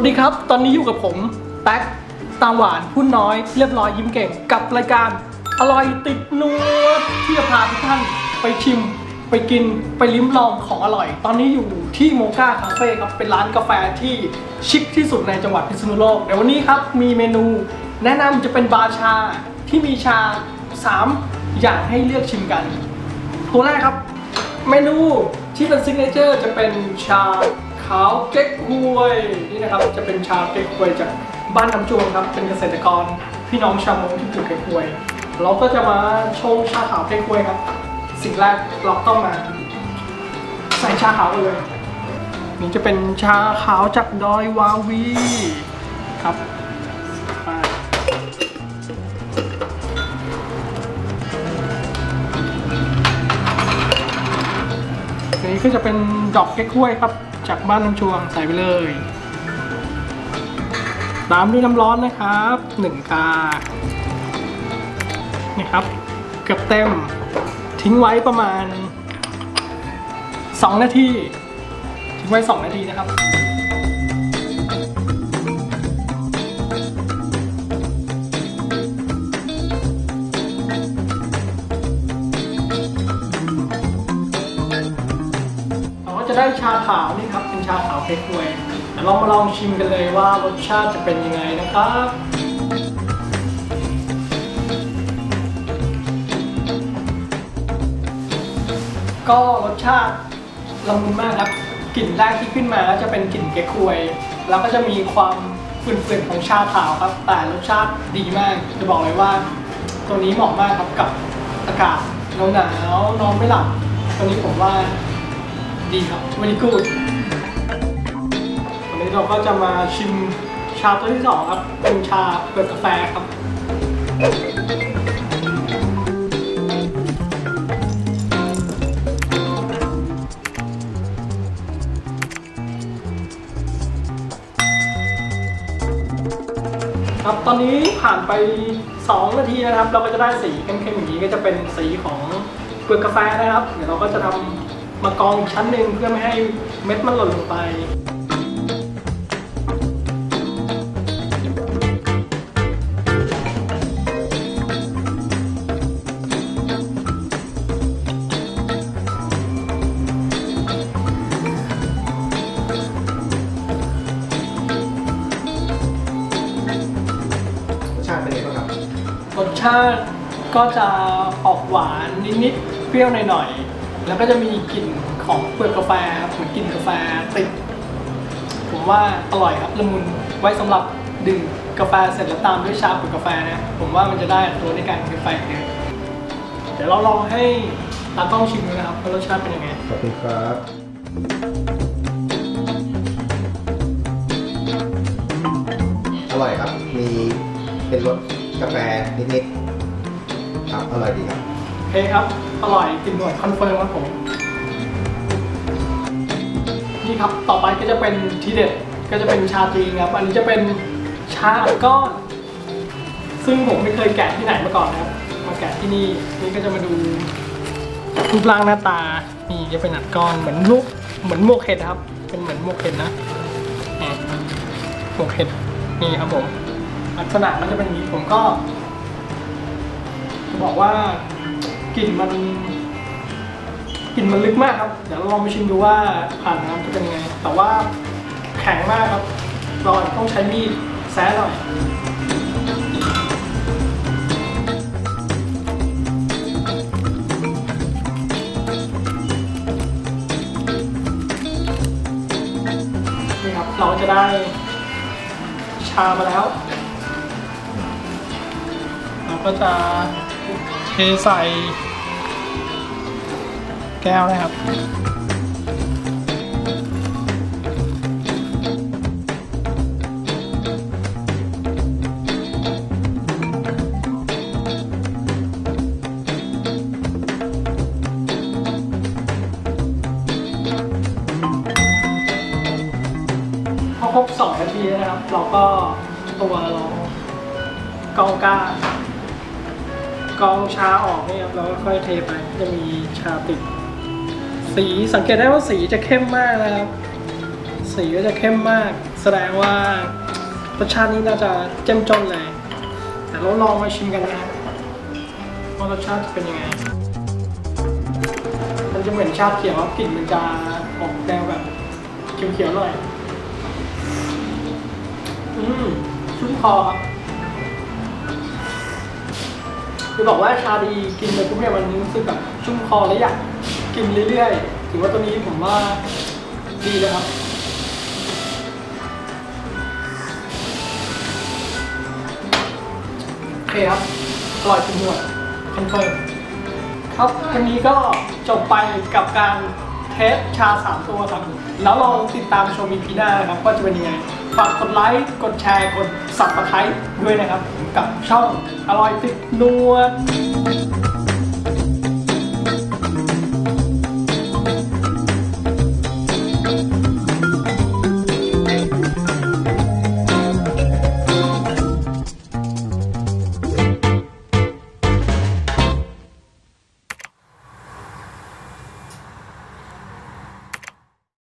สวัสดีครับ ตอนนี้อยู่กับผมแป๊กตาหวานพูดน้อยเรียบร้อยยิ้มเก่งกับรายการอร่อยติดนวดที่จะพาทุกท่านไปชิม ไปกินไปลิ้มลองของอร่อย ตอนนี้อยู่ที่โมกาคาเฟ่ครับเป็นร้านกาแฟที่ชิคที่สุดในจังหวัดพิษณุโลกเดี๋ยววันนี้ครับมีเมนู แนะนำจะเป็นบาชาที่มีชา 3 อย่างให้เลือกชิมกันตัวแรกครับ เมนูที่เป็นซิกเนเจอร์จะเป็นชาาวเก๊กฮวยนี่นะครับจะเป็นชาเก๊กฮวยจากบ้านน้ำจวงครับเป็นเกษตรกรพี่น้องชาวมงที่ปลูกเก๊กฮวย เราก็จะมาชงชาขาวเก๊กฮวยครับ สิ่งแรกเราต้องมาใส่ชาขาวกันเลย นี่จะเป็นชาขาวจากดอยวาวีครับนนี้ก็จะเป็นดอกเก๊กฮวยครับ จากบ้านน้ำชวงใส่ไปเลยตามด้วยน้ำร้อนนะครับหนึ่งกานี่ครับ เกือบเต็ม ทิ้งไว้ประมาณ 2 นาที ทิ้งไว้ 2 นาทีนะครับ ชาขาวนี่ครับเป็นชาขาวเค้กฮวยเดี๋ยวเรามาลองชิมกันเลยว่ารสชาติจะเป็นยังไงนะครับก็รสชาติละมุนมากครับกลิ่นแรกที่ขึ้นมาก็จะเป็นกลิ่นเก๊กฮวย แล้วก็จะมีความฝืนๆของชาขาวครับ แต่รสชาติดีมากจะบอกเลยว่า ตัวนี้เหมาะมากครับกับอากาศหนาวๆนอนไม่หลับตัวนี้ผมว่า ดีครับวันนี้กูดวันนี้เราก็จะมาชิมชาตัวที่สองครับเป็นชาเปลือกกาแฟครับครับตอนนี้ผ่านไป 2 นาทีนะครับ เราก็จะได้สีเข้มๆอย่างนี้ก็จะเป็นสีของเปลือกกาแฟนะครับ เดี๋ยวเราก็จะทำ มากองอีกชั้นหนึ่งเพื่อไม่ให้เม็ดมันหล่นลงไปรสชาติเป็นไงบ้างครับ รสชาติก็จะออกหวานนิดๆเปรี้ยวหน่อยๆ แล้วก็จะมีกลิ่นของเปลือกกาแฟครับเหมือนกลิ่นกาแฟติด ผมว่าอร่อยครับละมุนไว้สำหรับดื่มกาแฟเสร็จแล้วตามด้วยชาเปลือกกาแฟนะ ผมว่ามันจะได้ตัวในการกินกาแฟเยอะเดี๋ยวเราลองให้ตากล้องชิมดูนะครับว่ารสชาติเป็นยังไงขอบคุณครับอร่อยครับ มีเป็นรสกาแฟนิดๆครับอร่อยดีครับ เคครับ อร่อยกินหน่วยคอนเฟิร์มครับผม นี่ครับ ต่อไปก็จะเป็นทีเด็ด ก็จะเป็นชาจีนครับ อันนี้จะเป็นชาอัดก้อน ซึ่งผมไม่เคยแกะที่ไหนมาก่อนนะครับ มาแกะที่นี่ นี่ก็จะมาดูรูปร่างหน้าตา นี่จะเป็นอัดก้อนเหมือนลูก เหมือนหมวกเห็ดครับ เป็นเหมือนหมวกเห็ดนะนี่หมวกเห็ด นี่ครับผม ลักษณะมันจะเป็นอย่างนี้ ผมก็จะบอกว่า กลิ่นมันกลิ่นมันลึกมากครับ เดี๋ยวเราลองไปชิมดูว่าผ่านน้ำจะเป็นยังไง แต่ว่าแข็งมากครับเราอาจจะต้องใช้มีดแซะหน่อยนี่ครับเราจะได้ชามาแล้ว เราก็จะ เทใส่แก้วนะครับพอครบสองนาทีนะครับ เราก็ตัวเรากองกล้า กองชาออกเนี่ยครับเราก็ค่อยเทไปจะมีชาติด สีสังเกตได้ว่าสีจะเข้มมากนะครับ สีก็จะเข้มมาก แสดงว่ารสชาตินี้น่าจะเจ้มจนเลย แต่เราลองมาชิมกันนะครับว่ารสชาติเป็นยังไง มันจะเหมือนชาเขียวกลิ่นมันจะออกแนวแบบเขียวๆหน่อย อืมชุ่มคอครับ คือบอกว่าชาดีกินไปปุ๊บเนี่ยมันรู้สึกแบบชุ่มคอและอยากกินเรื่อยๆ ถือว่าตัวนี้ผมว่าดีเลยครับโอเคครับอร่อยทุกหมวดคอนเฟิร์มครับวันนี้ก็จบไปกับการ เทสชา3ตัวครับ แล้วลองติดตามชมอีพีหน้านะครับว่าจะเป็นยังไง ฝากกดไลค์ กดแชร์ กดสับตะไคร้ด้วยนะครับ กับช่องอร่อยติดนวด